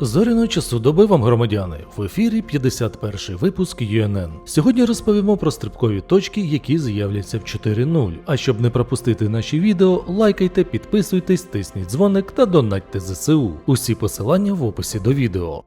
Зоряного часу доби вам, громадяни, в ефірі 51 випуск ЮНН. Сьогодні розповімо про стрибкові точки, які з'являться в 4.0. А щоб не пропустити наші відео, лайкайте, підписуйтесь, тисніть дзвоник та донатьте ЗСУ. Усі посилання в описі до відео.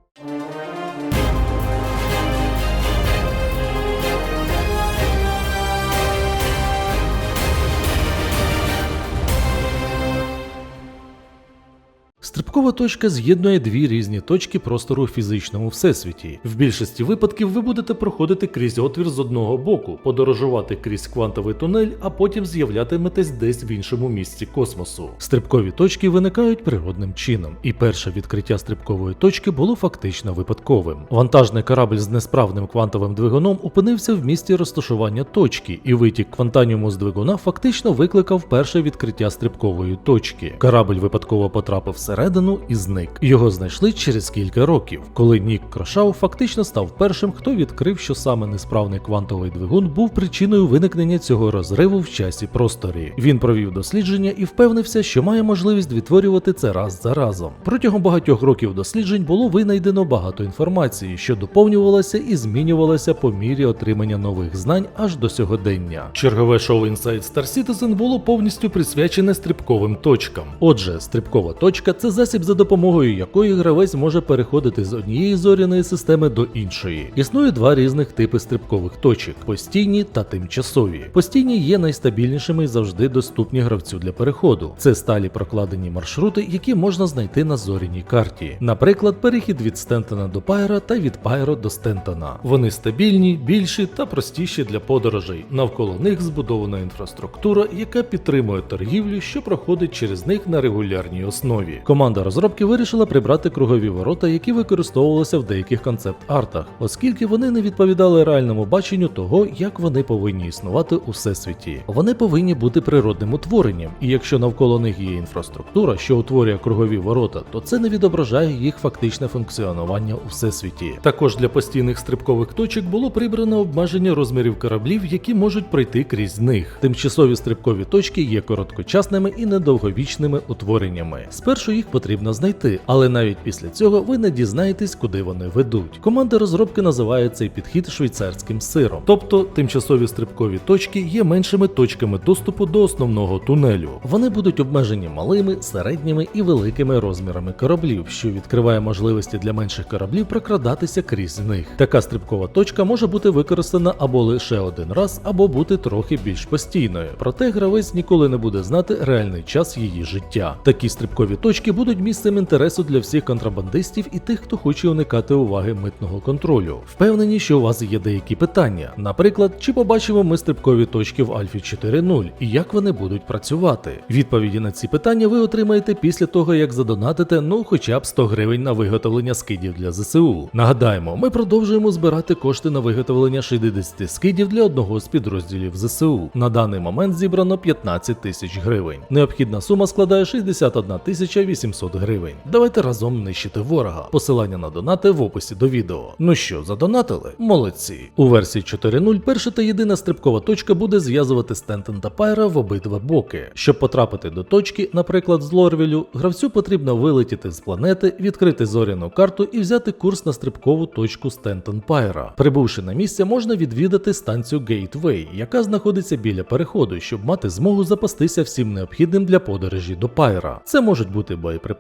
Стрибкова точка з'єднує дві різні точки простору у фізичному всесвіті. В більшості випадків ви будете проходити крізь отвір з одного боку, подорожувати крізь квантовий тунель, а потім з'являтиметесь десь в іншому місці космосу. Стрибкові точки виникають природним чином, і перше відкриття стрибкової точки було фактично випадковим. Вантажний корабль з несправним квантовим двигуном опинився в місці розташування точки, і витік квантаніуму з двигуна фактично викликав перше відкриття стрибкової точки. Корабль випадково потрапив всередину і зник. Його знайшли через кілька років, коли Нік Крошау фактично став першим, хто відкрив, що саме несправний квантовий двигун був причиною виникнення цього розриву в часі просторі. Він провів дослідження і впевнився, що має можливість відтворювати це раз за разом. Протягом багатьох років досліджень було винайдено багато інформації, що доповнювалася і змінювалася по мірі отримання нових знань аж до сьогодення. Чергове шоу Inside Star Citizen було повністю присвячене стрибковим точкам. Отже, стрибкова точка це засіб, за допомогою якої гравець може переходити з однієї зоряної системи до іншої. Існує два різних типи стрибкових точок: постійні та тимчасові. Постійні є найстабільнішими і завжди доступні гравцю для переходу. Це сталі прокладені маршрути, які можна знайти на зоряній карті. Наприклад, перехід від Стентона до Пайра та від Пайро до Стентона. Вони стабільні, більші та простіші для подорожей. Навколо них збудована інфраструктура, яка підтримує торгівлю, що проходить через них на регулярній основі. Команда розробки вирішила прибрати кругові ворота, які використовувалися в деяких концепт-артах, оскільки вони не відповідали реальному баченню того, як вони повинні існувати у всесвіті. Вони повинні бути природним утворенням, і якщо навколо них є інфраструктура, що утворює кругові ворота, то це не відображає їх фактичне функціонування у всесвіті. Також для постійних стрибкових точок було прибрано обмеження розмірів кораблів, які можуть пройти крізь них. Тимчасові стрибкові точки є короткочасними і недовговічними утвореннями. Спершу їх потрібно знайти, але навіть після цього ви не дізнаєтесь, куди вони ведуть. Команда розробки називає цей підхід швейцарським сиром. Тобто тимчасові стрибкові точки є меншими точками доступу до основного тунелю. Вони будуть обмежені малими, середніми і великими розмірами кораблів, що відкриває можливості для менших кораблів прокрадатися крізь них. Така стрибкова точка може бути використана або лише один раз, або бути трохи більш постійною. Проте гравець ніколи не буде знати реальний час її життя. Такі стрибкові точки будуть місцем інтересу для всіх контрабандистів і тих, хто хоче уникати уваги митного контролю. Впевнені, що у вас є деякі питання. Наприклад, чи побачимо ми стрибкові точки в Альфі 4.0 і як вони будуть працювати? Відповіді на ці питання ви отримаєте після того, як задонатите ну хоча б 100 гривень на виготовлення скидів для ЗСУ. Нагадаємо, ми продовжуємо збирати кошти на виготовлення 60 скидів для одного з підрозділів ЗСУ. На даний момент зібрано 15 тисяч гривень. Необхідна сума складає 61 тисяча 800 гривень. Давайте разом нищити ворога. Посилання на донати в описі до відео. Ну що, задонатили? Молодці. У версії 4.0 перша та єдина стрибкова точка буде зв'язувати Стентон та Пайра в обидва боки. Щоб потрапити до точки, наприклад, з Лорвілю, гравцю потрібно вилетіти з планети, відкрити зоряну карту і взяти курс на стрибкову точку Стентон Пайра. Прибувши на місце, можна відвідати станцію Гейтвей, яка знаходиться біля переходу, щоб мати змогу запастися всім необхідним для подорожі до Пайра. Це можуть бути боєприпаси,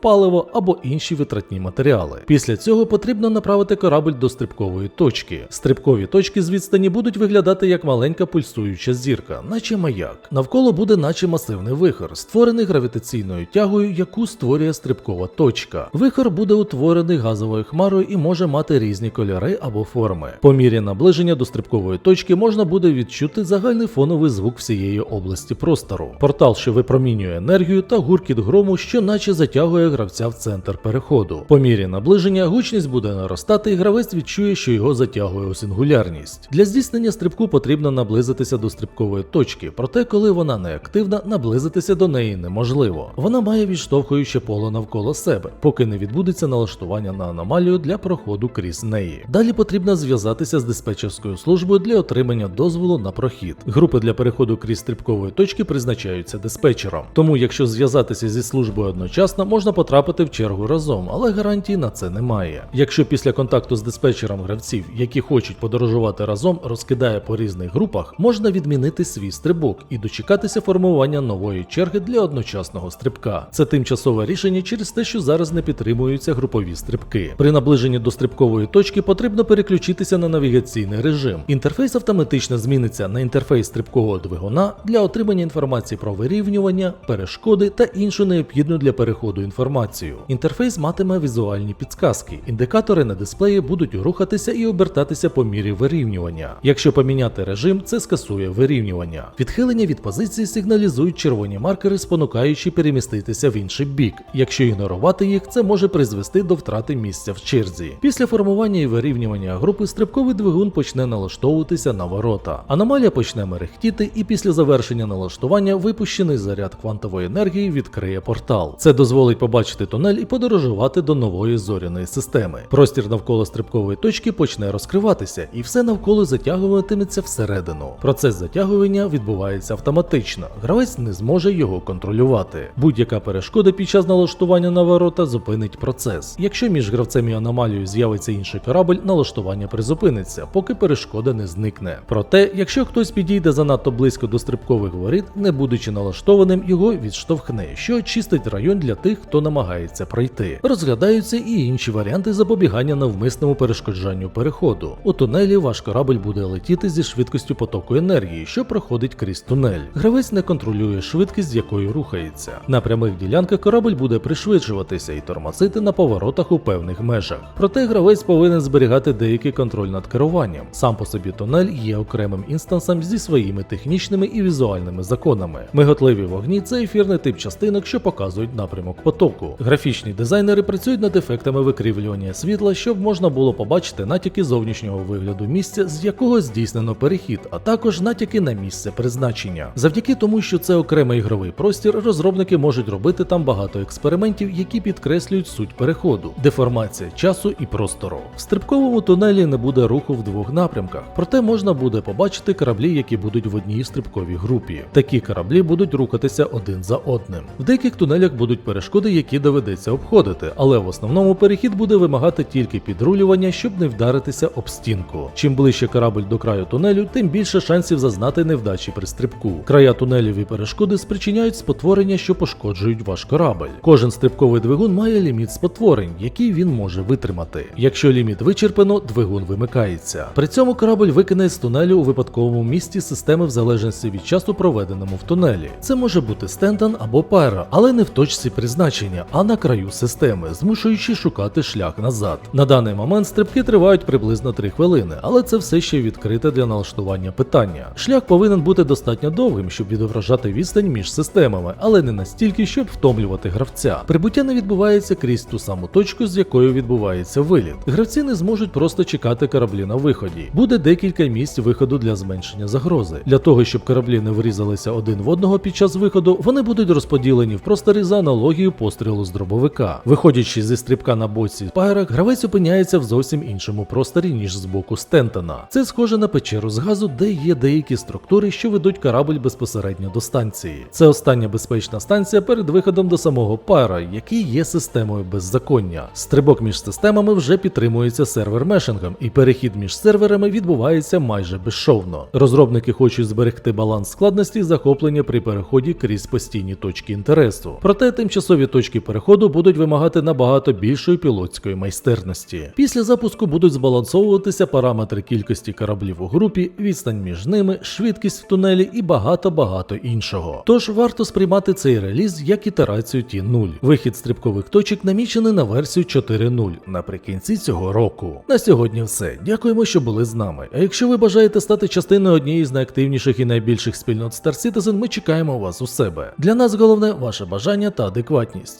паливо або інші витратні матеріали. Після цього потрібно направити корабль до стрибкової точки. Стрибкові точки з відстані будуть виглядати як маленька пульсуюча зірка, наче маяк. Навколо буде наче масивний вихор, створений гравітаційною тягою, яку створює стрибкова точка. Вихор буде утворений газовою хмарою і може мати різні кольори або форми. По мірі наближення до стрибкової точки можна буде відчути загальний фоновий звук всієї області простору. Портал, що випромінює енергію та гуркіт грому, що наче затягує гравця в центр переходу. По мірі наближення гучність буде наростати, і гравець відчує, що його затягує у сингулярність. Для здійснення стрибку потрібно наблизитися до стрибкової точки, проте, коли вона не активна, наблизитися до неї неможливо. Вона має відштовхуюче поле навколо себе, поки не відбудеться налаштування на аномалію для проходу крізь неї. Далі потрібно зв'язатися з диспетчерською службою для отримання дозволу на прохід. Групи для переходу крізь стрибкової точки призначаються диспетчером. Тому, якщо зв'язатися зі службою одночасно, одночасно, можна потрапити в чергу разом, але гарантії на це немає. Якщо після контакту з диспетчером гравців, які хочуть подорожувати разом, розкидає по різних групах, можна відмінити свій стрибок і дочекатися формування нової черги для одночасного стрибка. Це тимчасове рішення через те, що зараз не підтримуються групові стрибки. При наближенні до стрибкової точки потрібно переключитися на навігаційний режим. Інтерфейс автоматично зміниться на інтерфейс стрибкового двигуна для отримання інформації про вирівнювання, перешкоди та іншу необхідну для переходу інформацію. Інтерфейс матиме візуальні підсказки. Індикатори на дисплеї будуть рухатися і обертатися по мірі вирівнювання. Якщо поміняти режим, це скасує вирівнювання. Відхилення від позиції сигналізують червоні маркери, спонукаючи переміститися в інший бік. Якщо ігнорувати їх, це може призвести до втрати місця в черзі. Після формування і вирівнювання групи стрибковий двигун почне налаштовуватися на ворота. Аномалія почне мерехтіти, і після завершення налаштування випущений заряд квантової енергії відкриє портал. Це дозволить побачити тунель і подорожувати до нової зоряної системи. Простір навколо стрибкової точки почне розкриватися, і все навколо затягуватиметься всередину. Процес затягування відбувається автоматично. Гравець не зможе його контролювати. Будь-яка перешкода під час налаштування на ворота зупинить процес. Якщо між гравцем і аномалією з'явиться інший корабль, налаштування призупиниться, поки перешкода не зникне. Проте, якщо хтось підійде занадто близько до стрибкових воріт, не будучи налаштованим, його відштовхне, що очистить район для тих, хто намагається пройти. Розглядаються і інші варіанти запобігання навмисному перешкоджанню переходу. У тунелі ваш корабль буде летіти зі швидкістю потоку енергії, що проходить крізь тунель. Гравець не контролює швидкість, з якою рухається. На прямих ділянках корабль буде пришвидшуватися і тормозити на поворотах у певних межах. Проте гравець повинен зберігати деякий контроль над керуванням. Сам по собі тунель є окремим інстансом зі своїми технічними і візуальними законами. Миготливі вогні це ефірний тип частинок, що показують напрямок потоку. Графічні дизайнери працюють над ефектами викривлювання світла, щоб можна було побачити натяки зовнішнього вигляду місця, з якого здійснено перехід, а також натяки на місце призначення. Завдяки тому, що це окремий ігровий простір, розробники можуть робити там багато експериментів, які підкреслюють суть переходу, деформація часу і простору. В стрибковому тунелі не буде руху в двох напрямках, проте можна буде побачити кораблі, які будуть в одній стрибковій групі. Такі кораблі будуть рухатися один за одним. В деяких тунелях будуть перешкоди, які доведеться обходити, але в основному перехід буде вимагати тільки підрулювання, щоб не вдаритися об стінку. Чим ближче корабль до краю тунелю, тим більше шансів зазнати невдачі при стрибку. Края тунелів і перешкоди спричиняють спотворення, що пошкоджують ваш корабль. Кожен стрибковий двигун має ліміт спотворень, який він може витримати. Якщо ліміт вичерпано, двигун вимикається. При цьому корабль викине з тунелю у випадковому місці системи в залежності від часу, проведеному в тунелі. Це може бути стендан або пара, але не в точці призначення, а на краю системи, змушуючи шукати шлях назад. На даний момент стрибки тривають приблизно 3 хвилини, але це все ще відкрите для налаштування питання. Шлях повинен бути достатньо довгим, щоб відображати відстань між системами, але не настільки, щоб втомлювати гравця. Прибуття не відбувається крізь ту саму точку, з якою відбувається виліт. Гравці не зможуть просто чекати кораблі на виході. Буде декілька місць виходу для зменшення загрози. Для того, щоб кораблі не врізалися один в одного під час виходу, вони будуть розподілені в просторі за аналогією пострілу з дробовика. Виходячи зі стрибка на боці Пайрак, гравець опиняється в зовсім іншому просторі, ніж з боку Стентона. Це схоже на печеру з газу, де є деякі структури, що ведуть корабль безпосередньо до станції. Це остання безпечна станція перед виходом до самого Пайра, який є системою беззаконня. Стрибок між системами вже підтримується сервер мешингом, і перехід між серверами відбувається майже безшовно. Розробники хочуть зберегти баланс складності захоплення при переході крізь постійні точки інтересу. Проте тимчасові точки переходу будуть вимагати набагато більшої пілотської майстерності. Після запуску будуть збалансовуватися параметри кількості кораблів у групі, відстань між ними, швидкість в тунелі і багато багато іншого. Тож варто сприймати цей реліз як ітерацію T0. Вихід стрибкових точок намічений на версію 4.0 наприкінці цього року. На сьогодні все. Дякуємо, що були з нами. А якщо ви бажаєте стати частиною однієї з найактивніших і найбільших спільнот Star Citizen, ми чекаємо вас у себе. Для нас головне ваше бажання та адекватність.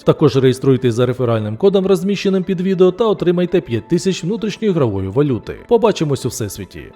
Також реєструйтесь за реферальним кодом, розміщеним під відео, та отримайте 5000 внутрішньої грової валюти. Побачимось у всесвіті.